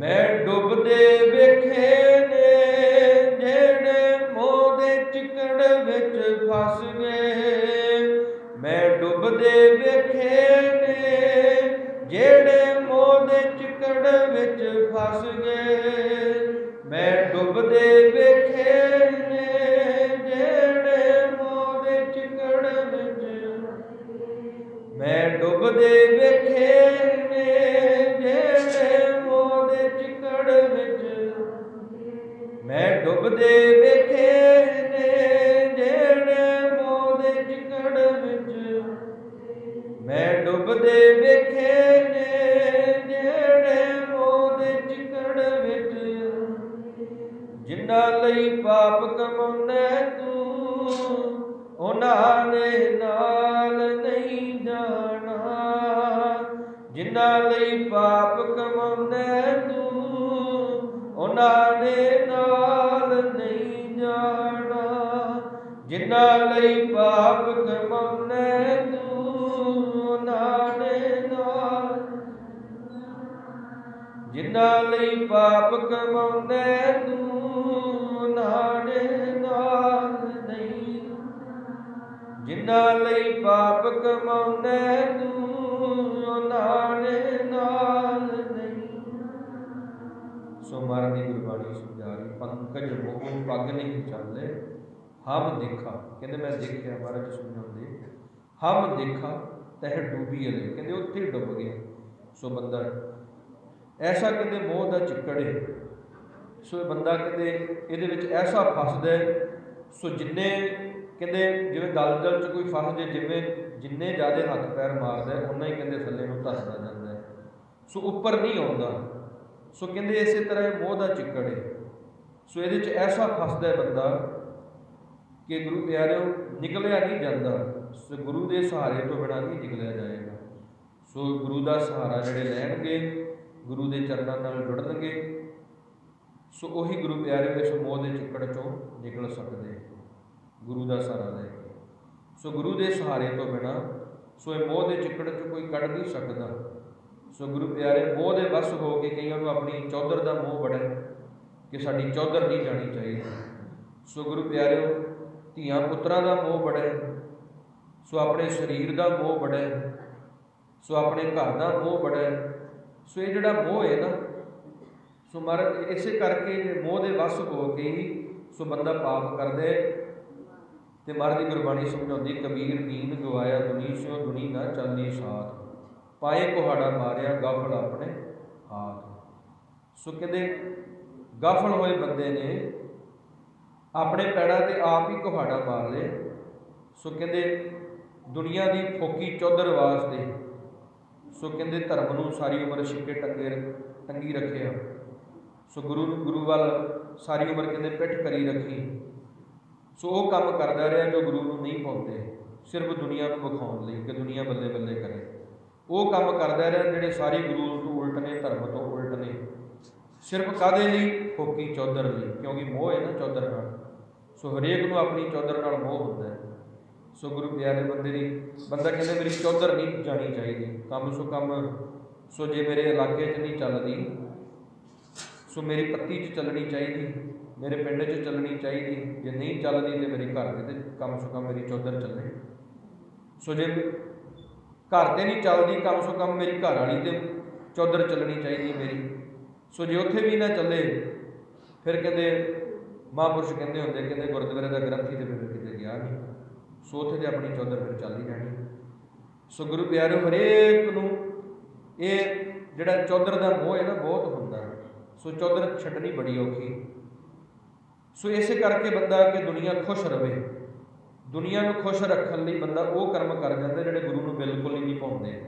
ਮੈਂ ਡੁੱਬਦੇ ਵੇਖੇ ਨੇ ਜਿਹੜੇ ਮੋਹ ਦੇ ਚਿਕੜ ਵਿੱਚ ਫਸ ਗਏ ਮੈਂ ਡੁੱਬਦੇ ਵੇਖੇ ਨੇ, ਜਿਹੜੇ ਮੈਂ ਡੁੱਬਦੇ ਵੇਖੇ ਨੇ ਜਿਹੜੇ ਮੋਹ ਦੇ ਚਿਕੜ ਵਿੱਚ। ਜਿਨ੍ਹਾਂ ਲਈ ਪਾਪ ਕਮਾਉਣਾ ਤੂੰ, ਉਹਨਾਂ ਨੇ ਨਾਲ ਨਹੀਂ ਜਾਣਾ। ਜਿਨ੍ਹਾਂ ਲਈ ਪਾਪ ਕਮਾਉਣਾ ਤੂੰ, ਉਹਨਾਂ ਦੇ ਨਾਲ ਨਹੀਂ ਜਾਣਾ। ਜਿਨ੍ਹਾਂ ਲਈ ਪਾਪ ਕਮਾਉਣਾ ਜਿਨ੍ਹਾਂ ਲਈ ਪਾਪ ਕਮਾਉਂਦੇ ਤੂੰ, ਨਾੜੇ ਨਾਲ ਨਹੀਂ। ਜਿਨ੍ਹਾਂ ਲਈ ਪਾਪ ਕਮਾਉਂਦੇ ਤੂੰ, ਨਾੜੇ ਨਾਲ ਨਹੀਂ। ਸੋ ਮਹਾਰਾਜ ਦੀ ਗੁਰਬਾਣੀ ਸਮਝਾ ਰਹੀ, ਪੰਕਜ ਮੋਹ ਪੱਗ ਨਹੀਂ ਚੱਲੇ ਹਮ ਦੇਖਾ। ਕਹਿੰਦੇ ਮੈਂ ਦੇਖਿਆ, ਮਹਾਰਾਜ ਸਮਝਾਉਂਦੇ, ਹਮ ਦੇਖਾ, ਤਹਿ ਡੂਬੀ ਅਲੇ। ਕਹਿੰਦੇ ਉੱਥੇ ਡੁੱਬ ਗਿਆ। ਸੋ ਬੰਦਾ ਐਸਾ ਕਹਿੰਦੇ ਮੋਹ ਦਾ ਚਿੱਕੜ ਚਿੱਕੜੇ ਸੋ ਇਹ ਬੰਦਾ ਕਹਿੰਦੇ ਇਹਦੇ ਵਿੱਚ ਐਸਾ ਫਸਦਾ ਸੋ ਜਿੰਨੇ ਕਹਿੰਦੇ ਜਿਵੇਂ ਦਲਦਲ ਚ ਕੋਈ ਫਸ ਜੇ ਜਿਵੇਂ ਜਿੰਨੇ ਜ਼ਿਆਦਾ ਹੱਥ ਪੈਰ ਮਾਰਦਾ ਹੈ, ਉਨਾ ਹੀ ਕਹਿੰਦੇ ਥੱਲੇ ਨੂੰ ਧੱਸਦਾ ਜਾਂਦਾ ਹੈ ਸੋ ਉੱਪਰ ਨਹੀਂ ਆਉਂਦਾ। ਸੋ ਕਹਿੰਦੇ ਇਸੇ ਤਰ੍ਹਾਂ ਇਹ ਮੋਹ ਦਾ ਚਿੱਕੜ ਹੈ ਸੋ ਇਹਦੇ ਚ ਐਸਾ ਫਸਦਾ ਹੈ ਬੰਦਾ ਕਿ ਗੁਰੂ ਪਿਆਰਿਓ ਨਿਕਲਿਆ ਨਹੀਂ ਜਾਂਦਾ। ਸੋ ਗੁਰੂ ਦੇ ਸਹਾਰੇ ਤੋਂ ਬਿਨਾਂ ਨਹੀਂ ਨਿਕਲਿਆ ਜਾਏਗਾ। ਸੋ ਗੁਰੂ ਦਾ ਸਹਾਰਾ ਜਿਹੜੇ ਲੈਣਗੇ ਗੁਰੂ ਦੇ ਚਰਨਾਂ ਨਾਲ ਜੁੜਨਗੇ। ਸੋ ਉਹੀ ਗੁਰੂ ਪਿਆਰੇ ਇਸ ਮੋਹ ਦੇ ਚਿੱਕੜ ਚੋਂ ਨਿਕਲ ਸਕਦੇ ਗੁਰੂ ਦਾ ਸਹਾਰਾ ਲੈ ਕੇ। ਸੋ ਗੁਰੂ ਦੇ ਸਹਾਰੇ ਤੋਂ ਬਿਨਾ ਸੋ ਇਹ ਮੋਹ ਦੇ ਚਿੱਕੜ ਚੋਂ ਕੋਈ ਕੱਢ ਨਹੀਂ ਸਕਦਾ। ਸੋ ਗੁਰੂ ਪਿਆਰੇ, ਮੋਹ ਦੇ ਵਸ ਹੋ ਕੇ ਕਈਆਂ ਨੂੰ ਆਪਣੀ ਚੌਧਰ ਦਾ ਮੋਹ ਬੜਾ ਕਿ ਸਾਡੀ ਚੌਧਰ ਨਹੀਂ ਜਾਣੀ ਚਾਹੀਦੀ। ਸੋ ਗੁਰੂ ਪਿਆਰਿਓ, ਧੀਆਂ ਪੁੱਤਰਾਂ ਦਾ ਮੋਹ ਬੜਾ ਸੋ ਆਪਣੇ ਸਰੀਰ ਦਾ ਮੋਹ ਬੜਾ ਸੋ ਆਪਣੇ ਘਰ ਦਾ ਮੋਹ ਬੜਾ ਸੋ ਇਹ ਜਿਹੜਾ ਮੋਹ ਹੈ ਨਾ, ਸੋ ਮਰ ਇਸੇ ਕਰਕੇ ਜੇ ਮੋਹ ਦੇ ਵਸ ਹੋ ਕੇ ਹੀ ਸੋ ਬੰਦਾ ਪਾਪ ਕਰਦਾ ਹੈ ਤੇ ਮਹਾਰਾਜ ਦੀ ਗੁਰਬਾਣੀ ਸਮਝਾਉਂਦੀ ਕਬੀਰ ਦੀਨ ਗਵਾਇਆ ਦੁਨੀ ਸੋ ਦੁਨੀ ਨਾ ਚਾਲੀ ਸਾਥ ਪਾਏ ਕੁਹਾੜਾ ਮਾਰਿਆ, ਗਾਫਲ ਆਪਣੇ ਹਾਥ ਸੋ ਕਹਿੰਦੇ, ਗਾਫਲ ਹੋਏ ਬੰਦੇ ਨੇ, ਆਪਣੇ ਪੈੜਾਂ ਤੇ ਆਪ ਹੀ ਕੁਹਾੜਾ ਮਾਰ ਲਏ ਸੋ ਕਹਿੰਦੇ, ਦੁਨੀਆ ਦੀ ਫੋਕੀ ਚੌਧਰ ਵਾਸਤੇ ਸੋ ਕਹਿੰਦੇ ਧਰਮ ਨੂੰ ਸਾਰੀ ਉਮਰ ਛਿੱਕੇ ਟੰਗੇ ਟੰਗੀ ਰੱਖਿਆ ਸੋ ਗੁਰੂ ਗੁਰੂ ਵੱਲ ਸਾਰੀ ਉਮਰ ਕਹਿੰਦੇ ਪਿੱਠ ਕਰੀ ਰੱਖੀ। ਸੋ ਉਹ ਕੰਮ ਕਰਦਾ ਰਿਹਾ ਜੋ ਗੁਰੂ ਨੂੰ ਨਹੀਂ ਪਾਉਂਦੇ ਸਿਰਫ ਦੁਨੀਆ ਨੂੰ ਵਿਖਾਉਣ ਲਈ ਕਿ ਦੁਨੀਆ ਬੱਲੇ ਬੱਲੇ ਕਰੇ। ਉਹ ਕੰਮ ਕਰਦਾ ਰਿਹਾ ਜਿਹੜੇ ਸਾਰੇ ਗੁਰੂ ਤੋਂ ਉਲਟ ਨੇ, ਧਰਮ ਤੋਂ ਉਲਟ ਨੇ। ਸਿਰਫ ਕਾਦੇ ਲਈ? ਫੋਕੀ ਚੌਧਰ ਲਈ, ਕਿਉਂਕਿ ਮੋਹ ਹੈ ਨਾ ਚੌਧਰ ਨਾਲ। ਸੋ ਹਰੇਕ ਨੂੰ ਆਪਣੀ ਚੌਧਰ ਨਾਲ ਮੋਹ ਹੁੰਦਾ ਹੈ। ਸੋ ਗੁਰੂ ਪਿਆਰੇ ਬੰਦੇ ਦੀ, ਬੰਦਾ ਕਹਿੰਦਾ ਮੇਰੀ ਚੌਧਰ ਨਹੀਂ ਜਾਣੀ ਚਾਹੀਦੀ। ਕੰਮ ਸੋ ਕੰਮ, ਸੋ ਜੇ ਮੇਰੇ ਇਲਾਕੇ 'ਚ ਨਹੀਂ ਚੱਲਦੀ, ਸੋ ਮੇਰੀ ਪੱਤੀ 'ਚ ਚੱਲਣੀ ਚਾਹੀਦੀ, ਮੇਰੇ ਪਿੰਡ 'ਚ ਚੱਲਣੀ ਚਾਹੀਦੀ। ਜੇ ਨਹੀਂ ਚੱਲਦੀ ਤੇ ਮੇਰੇ ਘਰ ਦੇ ਤੇ ਕੰਮ ਸੋ ਕੰਮ ਮੇਰੀ ਚੌਧਰ ਚੱਲੇ। ਸੋ ਜੇ ਘਰ ਤੇ ਨਹੀਂ ਚੱਲਦੀ, ਕੰਮ ਸੋ ਕੰਮ ਮੇਰੀ ਘਰ ਵਾਲੀ ਤੇ ਚੌਧਰ ਚੱਲਣੀ ਚਾਹੀਦੀ ਮੇਰੀ। ਸੋ ਜੇ ਉੱਥੇ ਵੀ ਨਾ ਚੱਲੇ, ਫਿਰ ਕਹਿੰਦੇ ਮਹਾਂਪੁਰਸ਼ ਕਹਿੰਦੇ ਹੁੰਦੇ, ਕਹਿੰਦੇ ਗੁਰਦੁਆਰੇ ਦਾ ਗ੍ਰੰਥੀ ਤੇ ਫਿਰ ਕਿਤੇ ਗਿਆ ਨਹੀਂ। ਸੋ ਉੱਥੇ ਤੇ ਆਪਣੀ ਚੌਧਰ ਫਿਰ ਚੱਲ ਰਹਿਣੀ। ਸੋ ਗੁਰੂ ਪਿਆਰਿਓ, ਹਰੇਕ ਨੂੰ ਇਹ ਜਿਹੜਾ ਚੌਧਰ ਦਾ ਮੋਹ ਹੈ ਨਾ, ਬਹੁਤ ਹੁੰਦਾ ਸੋ ਚੌਧਰ ਛੱਡਣੀ ਬੜੀ ਔਖੀ ਸੋ ਇਸੇ ਕਰਕੇ ਬੰਦਾ ਕਿ ਦੁਨੀਆ ਖੁਸ਼ ਰਵੇ। ਦੁਨੀਆ ਨੂੰ ਖੁਸ਼ ਰੱਖਣ ਲਈ ਬੰਦਾ ਉਹ ਕਰਮ ਕਰ ਜਾਂਦਾ ਜਿਹੜੇ ਗੁਰੂ ਨੂੰ ਬਿਲਕੁਲ ਹੀ ਨਹੀਂ ਪਾਉਂਦੇ।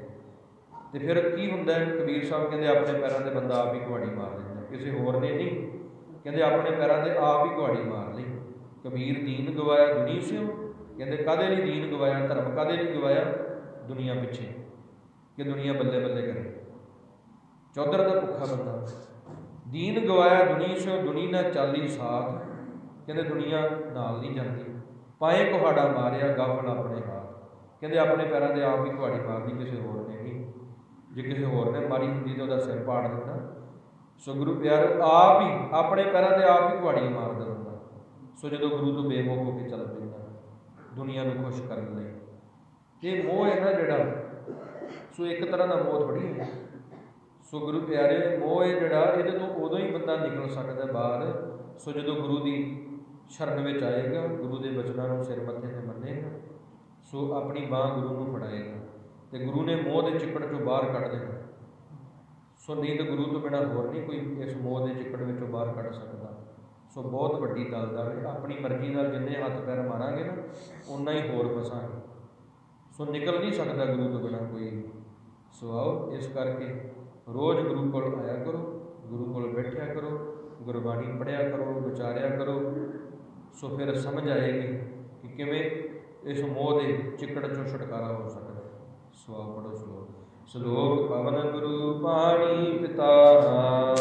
ਤੇ ਫਿਰ ਕੀ ਹੁੰਦਾ ਹੈ? ਕਬੀਰ ਸਾਹਿਬ ਕਹਿੰਦੇ, ਆਪਣੇ ਪੈਰਾਂ ਤੇ ਬੰਦਾ ਆਪ ਹੀ ਕੁਹਾੜੀ ਮਾਰ ਲੈਂਦਾ ਕਿਸੇ ਹੋਰ ਨੇ ਨਹੀਂ। ਕਹਿੰਦੇ, ਆਪਣੇ ਪੈਰਾਂ ਤੇ ਆਪ ਹੀ ਕੁਹਾੜੀ ਮਾਰ ਲਈ। ਕਬੀਰ ਦੀਨ ਗਵਾਇਆ ਦੁਨੀ ਸਿਓ ਕਹਿੰਦੇ ਕਾਦੇ ਲਈ ਦੀਨ ਗਵਾਇਆ, ਧਰਮ ਕਾਦੇ ਲਈ ਗਵਾਇਆ? ਦੁਨੀਆ ਪਿੱਛੇ, ਕਿ ਦੁਨੀਆ ਬੱਲੇ ਬੱਲੇ ਕਰੇ। ਚੌਧਰ ਦਾ ਭੁੱਖਾ ਬੰਦਾ। ਦੀਨ ਗਵਾਇਆ ਦੁਨੀ ਸਿਓ ਦੁਨੀ ਨਾ ਚਾਲੀ ਸਾਥ, ਕਹਿੰਦੇ, ਦੁਨੀਆ ਨਾਲ ਨਹੀਂ ਜਾਂਦੀ। ਪਾਏ ਕੁਹਾੜਾ ਮਾਰਿਆ, ਗਾਫਲ ਆਪਣੇ ਹਾਥ ਕਹਿੰਦੇ, ਆਪਣੇ ਪੈਰਾਂ ਦੇ ਆਪ ਹੀ ਕੁਹਾੜੀ ਮਾਰਦੀ ਕਿਸੇ ਹੋਰ ਨੇ ਨਹੀਂ। ਜੇ ਕਿਸੇ ਹੋਰ ਨੇ ਮਾਰੀ ਹੁੰਦੀ ਤਾਂ ਉਹਦਾ ਸਿਰ ਪਾੜ ਦਿੰਦਾ। ਸੋ ਗੁਰੂ ਪਿਆਰ, ਆਪ ਹੀ ਆਪਣੇ ਪੈਰਾਂ ਦੇ ਆਪ ਹੀ ਕੁਹਾੜੀ ਮਾਰਦਾ ਹੁੰਦਾ ਸੋ ਜਦੋਂ ਗੁਰੂ ਤੋਂ ਬੇਮੋਹ ਹੋ ਕੇ ਚੱਲ ਪੈਂਦਾ। ਦੁਨੀਆ ਨੂੰ ਖੁਸ਼ ਕਰਨ ਲਈ। ਇਹ ਮੋਹ ਹੈ ਨਾ ਜਿਹੜਾ, ਸੋ ਇੱਕ ਤਰ੍ਹਾਂ ਦਾ ਮੋਹ ਥੋੜੀ ਹੈ ਸੋ ਗੁਰੂ ਪਿਆਰੇ, ਮੋਹ ਹੈ ਜਿਹੜਾ, ਇਹਦੇ ਤੋਂ ਉਦੋਂ ਹੀ ਬੰਦਾ ਨਿਕਲ ਸਕਦਾ ਬਾਹਰ। ਸੋ ਜਦੋਂ ਗੁਰੂ ਦੀ ਸ਼ਰਨ ਵਿੱਚ ਆਏਗਾ, ਗੁਰੂ ਦੇ ਬਚਨਾਂ ਨੂੰ ਸਿਰ ਮੱਥੇ ਤੇ ਮੰਨੇਗਾ। ਸੋ ਆਪਣੀ ਬਾਹ ਗੁਰੂ ਨੂੰ ਫੜਾਏਗਾ ਤੇ ਗੁਰੂ ਨੇ ਮੋਹ ਦੇ ਚਿੱਕੜ ਚੋਂ ਬਾਹਰ ਕੱਢ ਦੇਣਾ। ਸੋ ਨਹੀਂ ਤਾਂ ਗੁਰੂ ਤੋਂ ਬਿਨਾ ਹੋਰ ਨਹੀਂ ਕੋਈ ਇਸ ਮੋਹ ਦੇ ਚਿੱਕੜ ਵਿੱਚੋਂ ਬਾਹਰ ਕੱਢ ਸਕਦਾ। ਸੋ ਬਹੁਤ ਵੱਡੀ ਦਲਦਲ ਹੈ। ਆਪਣੀ ਮਰਜ਼ੀ ਨਾਲ ਜਿੰਨੇ ਹੱਥ ਪੈਰ ਮਾਰਾਂਗੇ ਨਾ ਉਨਾ ਹੀ ਹੋਰ ਫਸਾਂਗੇ। ਸੋ ਨਿਕਲ ਨਹੀਂ ਸਕਦਾ ਗੁਰੂ ਤੋਂ ਬਿਨਾ ਕੋਈ ਵੀ। ਸੋ ਆਓ ਇਸ ਕਰਕੇ ਰੋਜ਼ ਗੁਰੂ ਕੋਲ ਆਇਆ ਕਰੋ, ਗੁਰੂ ਕੋਲ ਬੈਠਿਆ ਕਰੋ, ਗੁਰਬਾਣੀ ਪੜ੍ਹਿਆ ਕਰੋ, ਵਿਚਾਰਿਆ ਕਰੋ। ਸੋ ਫਿਰ ਸਮਝ ਆਏਗੀ ਕਿ ਕਿਵੇਂ ਇਸ ਮੋਹ ਦੇ ਚਿੱਕੜ ਚੋਂ ਛੁਟਕਾਰਾ ਹੋ ਸਕਦਾ ਹੈ। ਸੋ ਆਓ ਸ਼ਲੋਕ ਸ਼ਲੋਕ ਪਵਨ ਗੁਰੂ ਪਾਣੀ ਪਿਤਾ